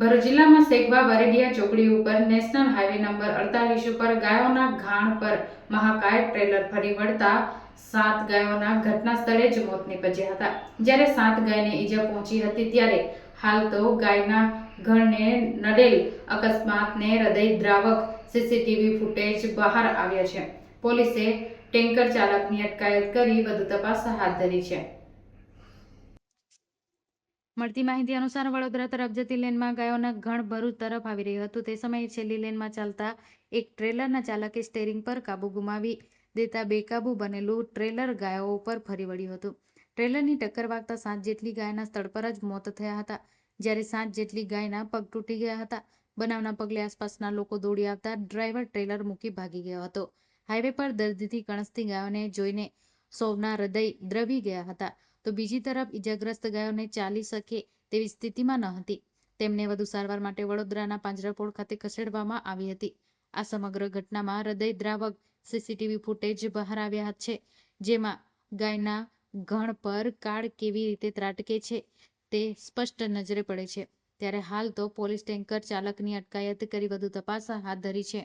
ભરૂચ જિલ્લામાં સેગવા વરેડિયા ચોકડી ઉપર નેશનલ હાઈવે નંબર અડતાલીસ ઉપર ગાયોના ઘાણ પર મહાકાય ટ્રેલર ફરી વળતા સાત ગાયોના ઘટના સ્થળે જ મોત નીપજ્યા હતા. જ્યારે સાત ગાયને ઈજા પહોંચી હતી ત્યારે હાલ તો ગાયના ઘરને નડેલ અકસ્માતને હૃદય દ્રાવક સીસીટીવી ફૂટેજ બહાર આવ્યા છે. પોલીસે ટેન્કર ચાલકની અટકાયત કરી વધુ તપાસ હાથ ધરી છે. મળતી માહિતી અનુસાર વડોદરા તરફ જતી લેનમાં ગાયોના ઘણ ભરૂચ તરફ આવી રહ્યું હતું. તે સમયે છેલ્લી લેનમાં ચાલતા એક ટ્રેલરના ચાલકે સ્ટેરિંગ પર કાબુ ગુમાવી દેતા બેકાબુ બનેલું ટ્રેલર ગાયો ઉપર ફરી વળ્યું હતું. ટ્રેલરની ટક્કર વાગતા સાત જેટલી ગાયના સ્થળ પર જ મોત થયા હતા. જ્યારે સાત જેટલી ગાયના પગ તૂટી ગયા હતા. બનાવના પગલે આસપાસના લોકો દોડી આવતા ડ્રાઈવર ટ્રેલર મૂકી ભાગી ગયો હતો. હાઈવે પર દર્દીથી કણસતી ગાયોને જોઈને સૌના હૃદય દ્રવી ગયા હતા. તો બીજી તરફ ઇજાગ્રસ્ત ગાયોને ચાલી શકે તેવી સ્થિતિમાં ન હતી. તેમને વધુ સારવાર માટે વડોદરાના પાંજરાપોળ ખાતે ખસેડવામાં આવી હતી. આ સમગ્ર ઘટનામાં હૃદયદ્રાવક સીસીટીવી ફૂટેજ બહાર આવ્યા છે, જેમાં ગાયના ઘણ પર કાળ કેવી રીતે ત્રાટકે છે તે સ્પષ્ટ નજરે પડે છે. ત્યારે હાલ તો પોલીસ ટેન્કર ચાલકની અટકાયત કરી વધુ તપાસ હાથ ધરી છે.